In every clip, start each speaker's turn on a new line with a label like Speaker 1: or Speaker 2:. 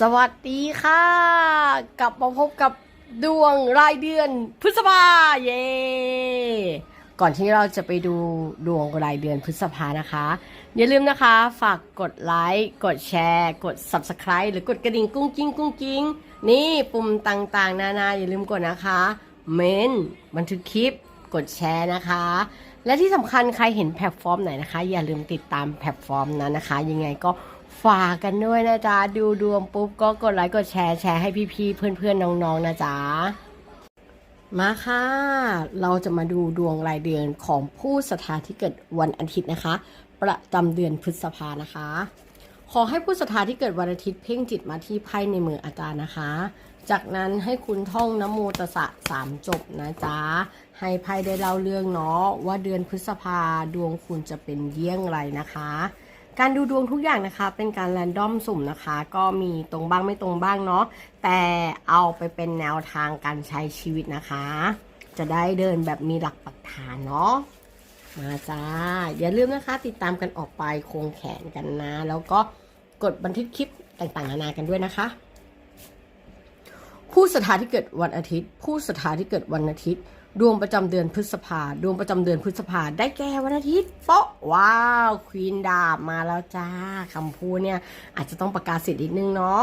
Speaker 1: สวัสดีค่ะ กลับมาพบกับดวงรายเดือนพฤษภาเย้ก่อนที่เราจะไปดูดวงรายเดือนพฤษภานะคะ อย่าลืมนะคะ ฝากกดไลค์กดแชร์ กด Subscribe หรือกดกระดิ่งกุ้งกิ้งกุ้งกิ้งนี่ปุ่มต่างๆ นานาอย่าลืมกดนะคะ เมนบันทึกคลิปกดแชร์นะคะ และที่สำคัญใครเห็นแพลตฟอร์มไหนนะคะ อย่าลืมติดตามแพลตฟอร์มนั้นนะคะ ยังไงก็ ฝากกันด้วยนะจ๊ะ ดูดวงปุ๊บก็กดไลค์กดแชร์แชร์ให้พี่ๆเพื่อนๆน้องๆนะจ๊ะ มาค่ะ เราจะมาดูดวงรายเดือนของผู้สถานที่เกิดวันอาทิตย์นะคะ ประจำเดือนพฤษภานะคะ ขอให้ผู้สถานที่เกิดวันอาทิตย์เพ่งจิตมาที่ไพ่ในมืออาจารย์นะคะ จากนั้นให้คุณท่องนโมตสะสามจบนะจ๊ะ ให้ไพ่ได้เล่าเรื่องเนาะว่าเดือนพฤษภาดวงคุณจะเป็นเยี่ยงไรนะคะ การดูดวงทุกอย่างนะคะ เป็นการแรนดอมสุ่มนะคะ ก็มีตรงบ้างไม่ตรงบ้างเนาะแต่เอาไปเป็นแนวทางการใช้ชีวิตนะคะ จะได้เดินแบบมีหลักปักฐานเนาะมาจ้า อย่าลืมนะคะ ติดตามกันออกไปโควงแขนกันนะ แล้วก็กดบันทึกคลิปต่างๆนานากันด้วยนะคะ ผู้สถาที่เกิดวันอาทิตย์ ผู้สถาที่เกิดวันอาทิตย์ ดวงประจำเดือนพฤษภา ดวงประจำเดือนพฤษภาได้แก่วันอาทิตย์เปาะว้าวควีนดาบมาแล้วจ้าคำพูดเนี่ยอาจจะต้องประกาศสิทธิ์นิดนึงเนาะ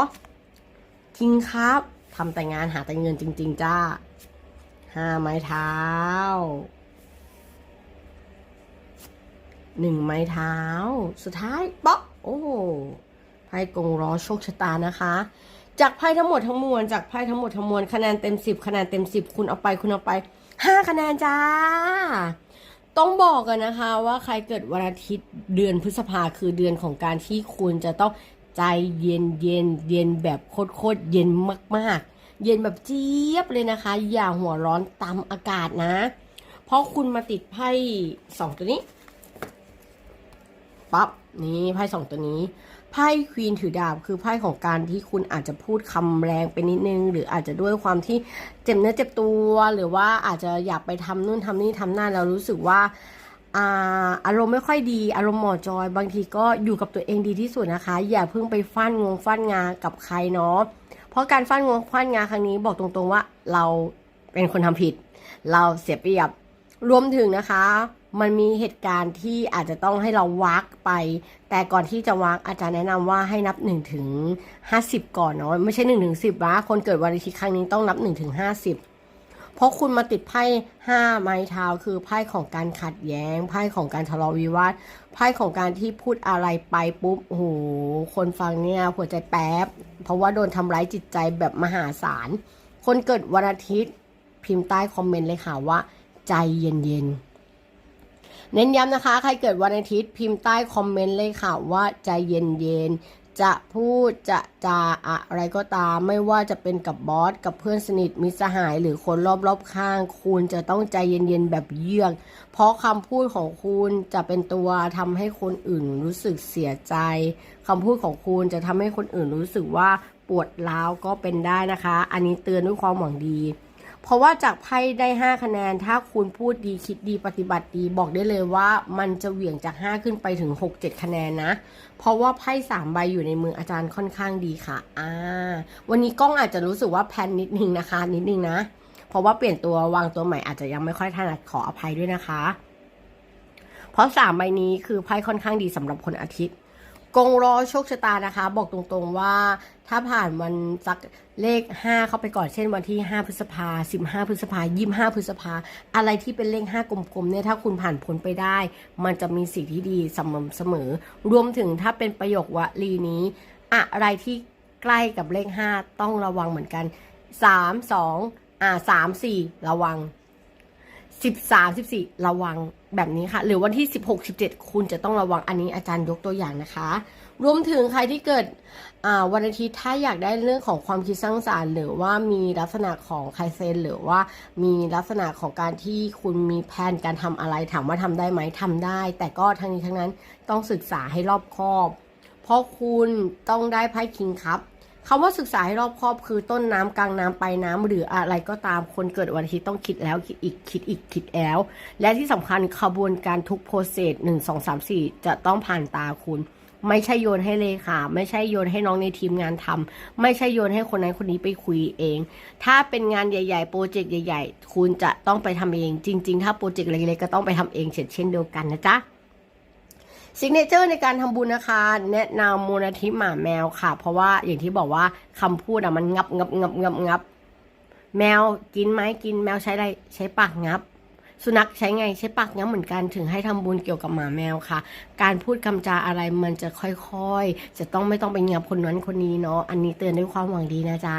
Speaker 1: จริงครับทำแต่งานหาแต่เงินจริง ๆ จ้าห้าไม้เท้าหนึ่งไม้เท้า สุดท้ายเปาะโอ้ไพ่กงล้อโชคชะตานะคะ จากไพ่ทั้งหมดทั้งมวลจากไพ่ทั้งหมดทั้งมวลคะแนนเต็มสิบคะแนนเต็มสิบคุณเอาไปคุณเอาไปห้าคะแนนจ้า ต้องบอกกันนะคะว่าใครเกิดวันอาทิตย์เดือนพฤษภาคือเดือนของการที่คุณจะต้องใจเย็นเย็นเย็นแบบโคตรเย็นมากๆ เย็นแบบเจี๊ยบเลยนะคะ อย่าหัวร้อนตามอากาศนะ เพราะคุณมาติดไพ่สองตัวนี้ปั๊บนี่ไพ่สองตัวนี้ ไพ่ควีนถือดาบคือไพ่ของการที่คุณอาจจะพูดคำแรงไปนิดนึง หรืออาจจะด้วยความที่เจ็บเนื้อเจ็บตัว หรือว่าอาจจะอยากไปทำนู่นทำนี่ทำนั่นแล้วรู้สึกว่าอาอารมณ์ไม่ค่อยดีอารมณ์หมอจอย บางทีก็อยู่กับตัวเองดีที่สุดนะคะ อย่าเพิ่งไปฟันงงฟันงากับใครเนาะเพราะการฟันงงฟันงาครั้งนี้บอกตรงๆว่าเราเป็นคนทำผิด เราเสียเปรียบรวมถึงนะคะ มันมีเหตุการณ์ที่อาจจะต้องให้เราวักไป แต่ก่อนที่จะวักอาจารย์แนะนำว่าให้นับ1ถึง50ก่อนเนาะไม่ใช่1ถึง10นะคนเกิดวันอาทิตย์ครั้งนี้ต้องนับ1ถึง50เพราะคุณมาติดไพ่ห้าไม้เท้าคือไพ่ของการขัดแย้ง ไพ่ของการทะเลาะวิวาทไพ่ของการที่พูดอะไรไปปุ๊บโอ้โหคนฟังเนี่ยหัวใจแป๊บ เพราะว่าโดนทำร้ายจิตใจแบบมหาศาลคนเกิดวันอาทิตย์พิมพ์ใต้คอมเมนต์เลยค่ะว่า ใจเย็นๆ เน้นย้ำนะคะ ใครเกิดวันอาทิตย์พิมพ์ใต้คอมเมนต์เลยค่ะว่าใจเย็นๆ จะพูดจะจาอะไรก็ตาม ไม่ว่าจะเป็นกับบอส กับเพื่อนสนิทมิตรสหาย หรือคนรอบๆข้าง คุณจะต้องใจเย็นๆ แบบเยือกเพราะคำพูดของคุณจะเป็นตัวทำให้คนอื่นรู้สึกเสียใจคำพูดของคุณจะทำให้คนอื่นรู้สึกว่าปวดร้าวก็เป็นได้นะคะ อันนี้เตือนด้วยความหวังดี เพราะว่าจากไพ่ได้ 5 คะแนน ถ้าคุณพูดดีคิดดีปฏิบัติดี บอกได้เลยว่ามันจะเหวี่ยงจาก 5 ขึ้นไปถึง 6 7 คะแนนนะ เพราะว่าไพ่3ใบอยู่ในมืออาจารย์ค่อนข้างดีค่ะอ่าวันนี้กล้องอาจจะรู้สึกว่าแพนนิดนึงนะคะ นิดนึงนะ เพราะว่าเปลี่ยนตัววางตัวใหม่อาจจะยังไม่ค่อยถนัดขออภัยด้วยนะคะ เพราะ3ใบนี้คือไพ่ค่อนข้างดีสำหรับคนอาทิตย์ กงรอโชคชะตานะคะ บอกตรงๆว่าถ้าผ่านวันสักเลข 5 เข้าไปก่อนเช่นวันที่ 5 พฤษภา 15 พฤษภา 25 พฤษภา อะไรที่เป็นเลข 5 กลมๆเนี่ยถ้าคุณผ่านพ้นไปได้ มันจะมีสิ่งที่ดีสม่ำเสมอ รวมถึงถ้าเป็นประโยควลีนี้ อะไรที่ใกล้กับเลข 5 ต้องระวังเหมือนกัน 3 2อ่า3 4 ระวังสิบสามสิบสี่ระวัง แบบนี้ค่ะ หรือวันที่สิบหกสิบเจ็ดคุณจะต้องระวังอันนี้อาจารย์ยกตัวอย่างนะคะ รวมถึงใครที่เกิดวันอาทิตย์ถ้าอยากได้เรื่องของความคิดสร้างสารรค์ หรือว่ามีลักษณะของไคเซนหรือว่ามีลักษณะของการที่คุณมีแผนการทำอะไรถามว่าทำได้ไหมทำได้ แต่ก็ทั้งนี้ทั้งนั้นต้องศึกษาให้รอบคอบ เพราะคุณต้องได้ไพ่คิงครับ คำว่าศึกษาให้รอบครอบคือต้นน้ำกลางน้ำปลายน้ำหรืออะไรก็ตามคนเกิดวันอาทิตย์ต้องคิดแล้วคิดอีกคิดอีกคิดแล้ว และที่สำคัญขบวนการทุกโปรเซสหนึ่งสองสามสี่จะต้องผ่านตาคุณ ไม่ใช่โยนให้เลขาไม่ใช่โยนให้น้องในทีมงานทำไม่ใช่โยนให้คนนั้นคนนี้ไปคุยเอง ถ้าเป็นงานใหญ่ๆโปรเจกต์ใหญ่ ๆ คุณจะต้องไปทำเอง จริง ๆ ถ้าโปรเจกต์เล็กๆก็ต้องไปทำเองเช่นเดียวกันนะจ๊ะ ซิกเนเจอร์ในการทำบุญนะคะ แนะนำมูลนิธิหมาแมวค่ะ เพราะว่าอย่างที่บอกว่าคำพูดอะมันงับงับงับงับงับแมวกินไหมกินแมวใช้อะไรใช้ปากงับ สุนัขใช้ไงใช้ปากงับเหมือนกันถึงให้ทำบุญเกี่ยวกับหมาแมวค่ะ การพูดคำจาอะไรมันจะค่อยๆ จะต้องไม่ต้องไปงับคนนั้นคนนี้เนาะอันนี้เตือนด้วยความหวังดีนะจ๊ะ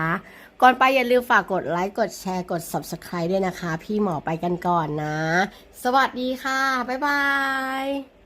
Speaker 1: ก่อนไปอย่าลืมฝากกดไลค์กดแชร์กด subscribe ด้วยนะคะ พี่หมอไปกันก่อนนะ สวัสดีค่ะบ๊ายบาย